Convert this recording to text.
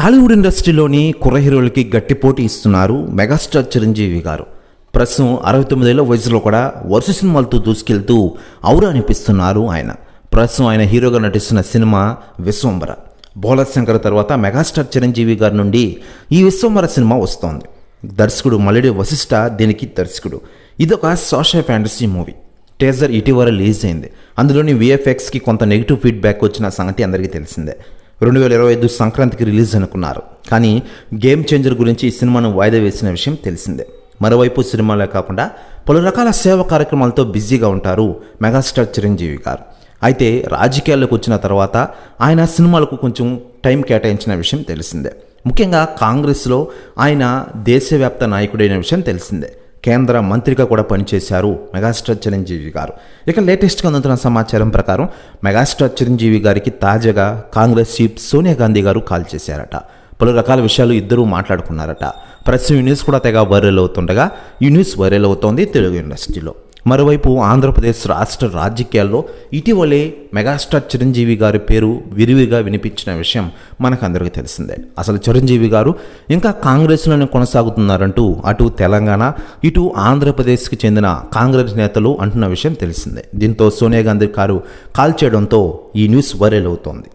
టాలీవుడ్ ఇండస్ట్రీలోని కుర్ర హీరోలకి గట్టి పోటీ ఇస్తున్నారు మెగాస్టార్ చిరంజీవి గారు. ప్రస్తుతం అరవై తొమ్మిదేళ్ళ వయసులో కూడా వరుస సినిమాలతో దూసుకెళ్తూ ఔరా అనిపిస్తున్నారు ఆయన. ప్రస్తుతం ఆయన హీరోగా నటిస్తున్న సినిమా విశ్వంబర బోలర్ శంకర్ తర్వాత మెగాస్టార్ చిరంజీవి గారి నుండి ఈ విశ్వంబర సినిమా వస్తోంది. దర్శకుడు మల్లెడి వశిష్ఠ దీనికి దర్శకుడు. ఇదొక సోషల్ ఫ్యాంటసీ మూవీ. టేజర్ ఇటీవల రిలీజ్ అయింది. అందులోని విఎఫ్ఎక్స్కి కొంత నెగిటివ్ ఫీడ్బ్యాక్ వచ్చిన సంగతి అందరికీ తెలిసిందే. రెండు వేల ఇరవై ఐదు సంక్రాంతికి రిలీజ్ అనుకున్నారు. కానీ గేమ్ చేంజర్ గురించి ఈ సినిమాను వాయిదా వేసిన విషయం తెలిసిందే. మరోవైపు సినిమాలే కాకుండా పలు రకాల సేవా కార్యక్రమాలతో బిజీగా ఉంటారు మెగాస్టార్ చిరంజీవి గారు. అయితే రాజకీయాల్లోకి వచ్చిన తర్వాత ఆయన సినిమాలకు కొంచెం టైం కేటాయించిన విషయం తెలిసిందే. ముఖ్యంగా కాంగ్రెస్లో ఆయన దేశవ్యాప్త నాయకుడైన విషయం తెలిసిందే. కేంద్ర మంత్రిగా కూడా పనిచేశారు మెగాస్టార్ చిరంజీవి గారు. ఇక లేటెస్ట్గా అందుతున్న సమాచారం ప్రకారం మెగాస్టార్ చిరంజీవి గారికి తాజాగా కాంగ్రెస్ చీఫ్ సోనియా గాంధీ గారు కాల్ చేశారట. పలు రకాల విషయాలు ఇద్దరూ మాట్లాడుకున్నారట. ప్రస్తుతం ఈ న్యూస్ కూడా తెగ వైరల్ అవుతుండగా ఈ న్యూస్ వైరల్ అవుతోంది తెలుగు ఇండస్ట్రీలో. మరోవైపు ఆంధ్రప్రదేశ్ రాష్ట్ర రాజకీయాల్లో ఇటీవలే మెగాస్టార్ చిరంజీవి గారి పేరు విరివిగా వినిపించిన విషయం మనకు అందరికీ తెలిసిందే. అసలు చిరంజీవి గారు ఇంకా కాంగ్రెస్లోనే కొనసాగుతున్నారంటూ అటు తెలంగాణ ఇటు ఆంధ్రప్రదేశ్కి చెందిన కాంగ్రెస్ నేతలు అంటున్న విషయం తెలిసిందే. దీంతో సోనియా గాంధీ గారు కాల్ చేయడంతో ఈ న్యూస్ వైరల్ అవుతోంది.